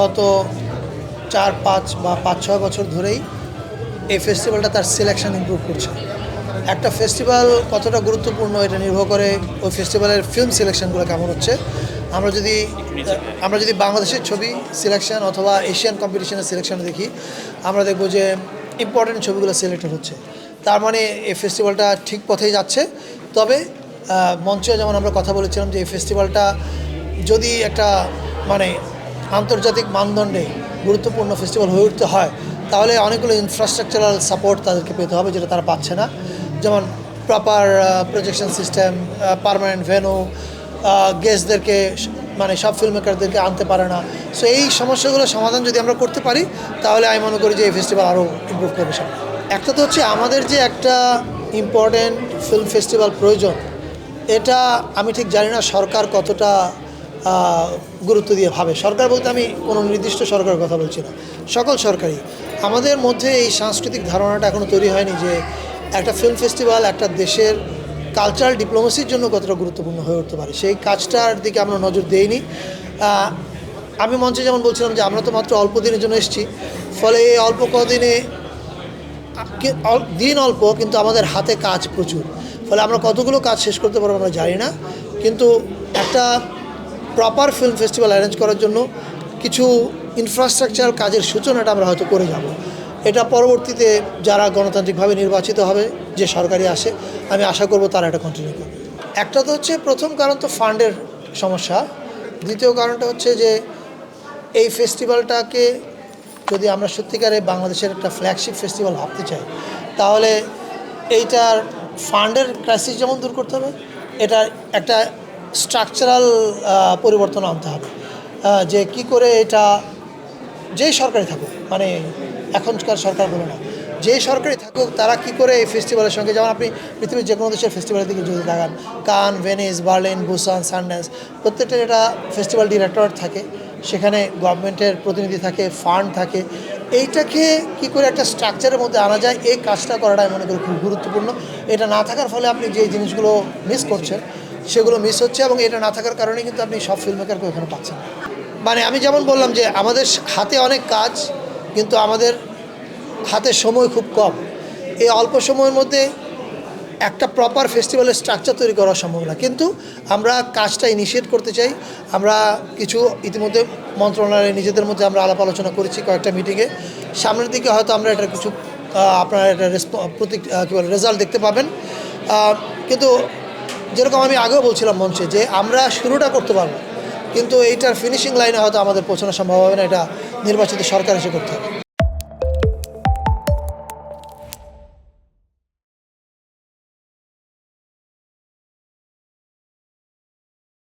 গত চার, পাঁচ বা পাঁচ, ছয় বছর ধরেই এই ফেস্টিভ্যালটা তার সিলেকশন ইমপ্রুভ করছে। একটা ফেস্টিভ্যাল কতটা গুরুত্বপূর্ণ এটা নির্ভর করে ওই ফেস্টিভ্যালের ফিল্ম সিলেকশনগুলো কেমন হচ্ছে। আমরা যদি আমরা যদি বাংলাদেশের ছবি সিলেকশন অথবা এশিয়ান কম্পিটিশনের সিলেকশন দেখি, আমরা দেখব যে ইম্পর্টেন্ট ছবিগুলো সিলেক্টেড হচ্ছে। তার মানে এই ফেস্টিভ্যালটা ঠিক পথেই যাচ্ছে। তবে মঞ্চে যেমন আমরা কথা বলেছিলাম যে এই ফেস্টিভ্যালটা যদি একটা মানে আন্তর্জাতিক মানদণ্ডে গুরুত্বপূর্ণ ফেস্টিভ্যাল হয়ে উঠতে হয়, তাহলে অনেকগুলো ইনফ্রাস্ট্রাকচারাল সাপোর্ট তাদেরকে পেতে হবে যেটা তারা পাচ্ছে না। যেমন proper projection system permanent venue গেস্টদেরকে মানে সব ফিল্ম মেকারদেরকে আনতে পারে না। সো এই সমস্যাগুলো সমাধান যদি আমরা করতে পারি, তাহলে আমি মনে করি যে এই ফেস্টিভ্যাল আরও ইমপ্রুভ করবে সামনে একটা তো হচ্ছে আমাদের যে একটা ইম্পর্ট্যান্ট ফিল্ম ফেস্টিভ্যাল প্রয়োজন, এটা আমি ঠিক জানি না সরকার কতটা গুরুত্ব দিয়ে ভাবে। সরকার বলতে আমি কোনো নির্দিষ্ট সরকারের কথা বলছি না। সকল সরকারই। আমাদের মধ্যে এই সাংস্কৃতিক ধারণাটা এখনও তৈরি হয়নি যে একটা ফিল্ম ফেস্টিভ্যাল একটা দেশের কালচারাল ডিপ্লোমেসির জন্য কতটা গুরুত্বপূর্ণ হয়ে উঠতে পারে। সেই কাজটার দিকে আমরা নজর দেইনি। আমি মঞ্চে যেমন বলছিলাম যে আমরা তো মাত্র অল্প দিনের জন্য এসেছি। ফলে এই অল্প কদিনে দিন অল্প, কিন্তু আমাদের হাতে কাজ প্রচুর। ফলে আমরা কতগুলো কাজ শেষ করতে পারব আমরা জানি না। কিন্তু একটা প্রপার ফিল্ম ফেস্টিভ্যাল অ্যারেঞ্জ করার জন্য কিছু ইনফ্রাস্ট্রাকচার কাজের সূচনাটা আমরা হয়তো করে যাব। এটা পরবর্তীতে যারা গণতান্ত্রিকভাবে নির্বাচিত হবে, যে সরকারি আসে, আমি আশা করব তারা এটা কন্টিনিউ করবে। একটা তো হচ্ছে প্রথম কারণ তো ফান্ডের সমস্যা। দ্বিতীয় কারণটা হচ্ছে যে এই ফেস্টিভ্যালটাকে যদি আমরা সত্যিকারে বাংলাদেশের একটা ফ্ল্যাগশিপ ফেস্টিভ্যাল ভাবতে চাই, তাহলে এইটার ফান্ডের ক্রাইসিস যেমন দূর করতে হবে এটা একটা স্ট্রাকচারাল পরিবর্তন আনতে হবে। যে কি করে এটা যেই সরকারি থাকুক মানে এখনকার সরকার বলে না যেই সরকারি থাকুক, তারা কি করে এই ফেস্টিভ্যালের সঙ্গে, যেমন আপনি পৃথিবীর যে কোনো দেশের ফেস্টিভ্যালের দিকে যদি তাকান কান ভেনিস বার্লিন বুসান সানড্যান্স প্রত্যেকটা এটা ফেস্টিভ্যাল ডিরেক্টরেট থাকে, সেখানে গভর্নমেন্টের প্রতিনিধি থাকে ফান্ড থাকে, এইটাকে কি করে একটা স্ট্রাকচারের মধ্যে আনা যায়, এই কাজটা করাটা আমি মনে করি খুব গুরুত্বপূর্ণ। এটা না থাকার ফলে আপনি যে জিনিসগুলো মিস করছেন সেগুলো মিস হচ্ছে এবং এটা না থাকার কারণে কিন্তু আপনি সব ফিল্ম মেকারকে ওখানে পাচ্ছেন মানে আমি যেমন বললাম যে আমাদের হাতে অনেক কাজ, কিন্তু আমাদের হাতে সময় খুব কম। এই অল্প সময়ের মধ্যে একটা প্রপার ফেস্টিভ্যালের স্ট্রাকচার তৈরি করা সম্ভব না। কিন্তু আমরা কাজটা ইনিশিয়েট করতে চাই। আমরা কিছু ইতিমধ্যে মন্ত্রণালয়ে নিজেদের মধ্যে আমরা আলাপ আলোচনা করেছি কয়েকটা মিটিংয়ে সামনের দিকে হয়তো আমরা এটা কিছু আপনারা এটা রেসপ- প্রতি কী বলে রেজাল্ট দেখতে পাবেন। কিন্তু যেরকম আমি আগেও বলছিলাম মঞ্চে যে আমরা শুরুটা করতে পারব। কিন্তু এইটার ফিনিশিং লাইনে হয়তো আমাদের পৌঁছানো সম্ভব হবে না, এটা নির্বাচিত সরকার এসে করতে হবে।